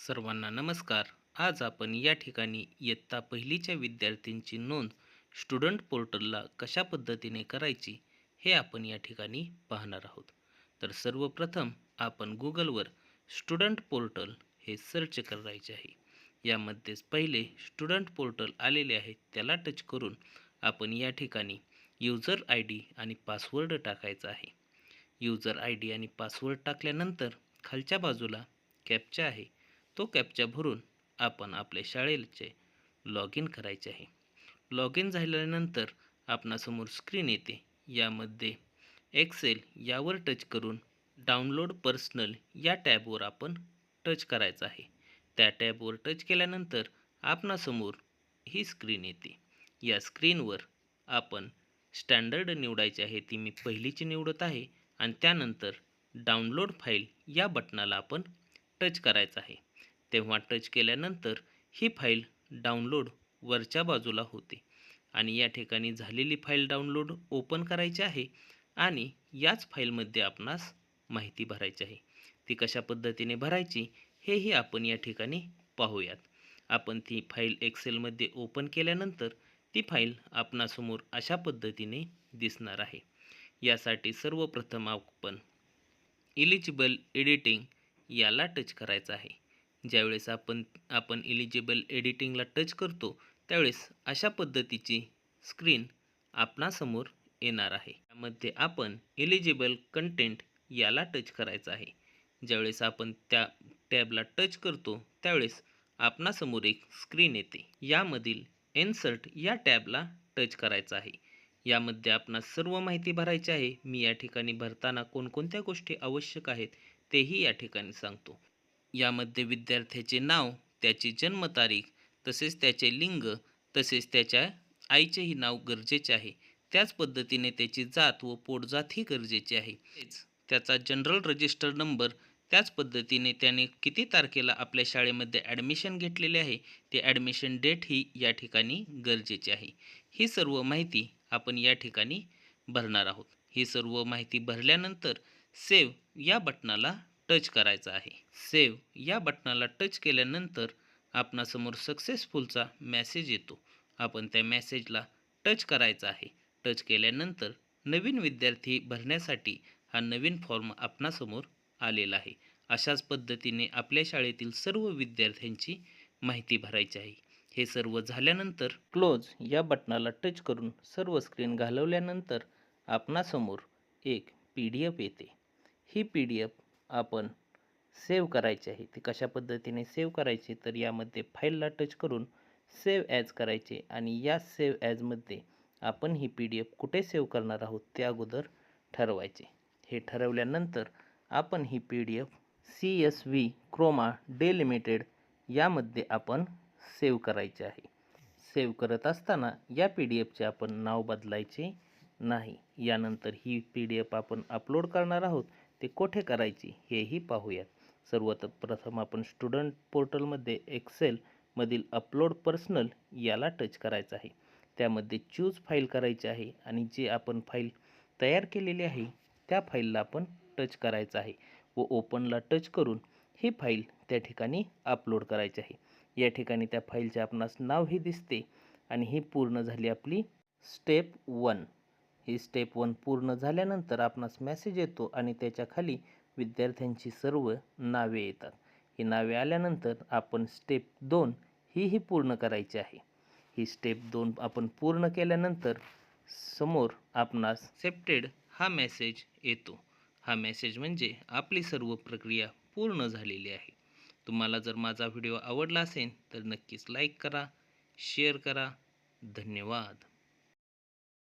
सर्वांना नमस्कार. आज आपण या ठिकाणी इयत्ता पहिलीच्या विद्यार्थ्यांची नोंद स्टुडंट पोर्टलला कशा पद्धतीने करायची हे आपण या ठिकाणी पाहणार आहोत. तर सर्वप्रथम आपण गुगलवर स्टुडंट पोर्टल हे सर्च करायचे आहे. यामध्येच पहिले स्टुडंट पोर्टल आलेले आहे त्याला टच करून आपण या ठिकाणी युजर आय डी आणि पासवर्ड टाकायचा आहे. युजर आय डी आणि पासवर्ड टाकल्यानंतर खालच्या बाजूला कॅपच्या आहे. तो कॅपचा भरून आपण आपल्या शाळेचे लॉग इन करायचे आहे. लॉग इन झाल्यानंतर आपणासमोर स्क्रीन येते. यामध्ये एक्सेल यावर टच करून डाउनलोड पर्सनल या टॅबवर आपण टच करायचं आहे. त्या टॅबवर टच केल्यानंतर आपणासमोर ही स्क्रीन येते. या स्क्रीनवर आपण स्टँडर्ड निवडायची आहे ती मी पहिलीची निवडत आहे. आणि त्यानंतर डाउनलोड फाईल या बटनाला आपण टच करायचं आहे. तेव्हा टच केल्यानंतर ही फाईल डाउनलोड वरच्या बाजूला होते. आणि या ठिकाणी झालेली फाईल डाउनलोड ओपन करायची आहे आणि याच फाईलमध्ये आपणास माहिती भरायची आहे. ती कशा पद्धतीने भरायची हेही आपण या ठिकाणी पाहूयात. आपण ती फाईल एक्सेलमध्ये ओपन केल्यानंतर ती फाईल आपणासमोर अशा पद्धतीने दिसणार आहे. यासाठी सर्वप्रथम आपण इलिजिबल एडिटिंग याला टच करायचं आहे. ज्यावेळेस आपण आपण इलिजिबल एडिटिंगला टच करतो त्यावेळेस अशा पद्धतीची स्क्रीन आपणासमोर येणार आहे. त्यामध्ये आपण इलिजिबल कंटेंट याला टच करायचं आहे. ज्यावेळेस आपण त्या टॅबला टच करतो त्यावेळेस आपणासमोर एक स्क्रीन येते. यामधील इन्सर्ट या टॅबला टच करायचा आहे. यामध्ये आपणास सर्व माहिती भरायची आहे. मी या ठिकाणी भरताना कोणकोणत्या गोष्टी आवश्यक आहेत तेही या ठिकाणी सांगतो. यामध्ये विद्यार्थ्याचे नाव त्याची जन्मतारीख तसेच त्याचे लिंग तसेच त्याच्या आईचेही नाव गरजेचे आहे. त्याच पद्धतीने त्याची जात व पोटजातही गरजेची आहे. त्याचा जनरल रजिस्टर नंबर त्याच पद्धतीने त्याने किती तारखेला आपल्या शाळेमध्ये ॲडमिशन घेतलेले आहे ते ॲडमिशन डेट ही या ठिकाणी गरजेची आहे. ही सर्व माहिती आपण या ठिकाणी भरणार आहोत. ही सर्व माहिती भरल्यानंतर सेव्ह या बटनाला टच करायचा आहे. सेव्ह या बटनाला टच केल्यानंतर आपणासमोर सक्सेसफुलचा मेसेज येतो. आपण त्या मेसेजला टच करायचा आहे. टच केल्यानंतर नवीन विद्यार्थी भरण्यासाठी हा नवीन फॉर्म आपणासमोर आलेला आहे. अशाच पद्धतीने आपल्या शाळेतील सर्व विद्यार्थ्यांची माहिती भरायची आहे. हे सर्व झाल्यानंतर क्लोज या बटनाला टच करून सर्व स्क्रीन घालवल्यानंतर आपणासमोर एक पी डी एफ येते. ही पी डी एफ आपण सेव्ह करायचे आहे. ते कशा पद्धतीने सेव्ह करायचे? तर यामध्ये फाईलला टच करून सेव्ह ॲज करायचे आणि या सेव्ह ॲजमध्ये आपण ही पी डी एफ कुठे सेव्ह करणार आहोत? ते अगोदर ठरवायचे. हे ठरवल्यानंतर आपण ही P D F C S V comma delimited यामध्ये आपण सेव्ह करायचे आहे. सेव्ह करत असताना या पी डी एफचे आपण नाव बदलायचे नाही. यानंतर ही पी डी एफ आपण अपलोड करणार आहोत. ते कोठे करायची हेही पाहूयात. सर्वात प्रथम आपण स्टुडंट पोर्टलमध्ये एक्सेलमधील अपलोड पर्सनल याला टच करायचं आहे. त्यामध्ये चूज फाईल करायची आहे आणि जे आपण फाईल तयार केलेली आहे त्या फाईलला आपण टच करायचं आहे व ओपनला टच करून ही फाईल त्या ठिकाणी अपलोड करायची आहे. या ठिकाणी त्या फाईलचे आपणास नावही दिसते आणि ही पूर्ण झाली आपली स्टेप वन ही स्टेप वन पूर्ण झाल्यानंतर आपणास मेसेज येतो आणि त्याच्याखाली विद्यार्थ्यांची सर्व नावे येतात. ही नावे आल्यानंतर आपण स्टेप दोन हीही पूर्ण करायची आहे. ही स्टेप दोन आपण पूर्ण केल्यानंतर समोर आपणास सेप्टेड हा मेसेज येतो. हा मेसेज म्हणजे आपली सर्व प्रक्रिया पूर्ण झालेली आहे. तुम्हाला जर माझा व्हिडिओ आवडला असेल तर नक्कीच लाईक करा शेअर करा. धन्यवाद.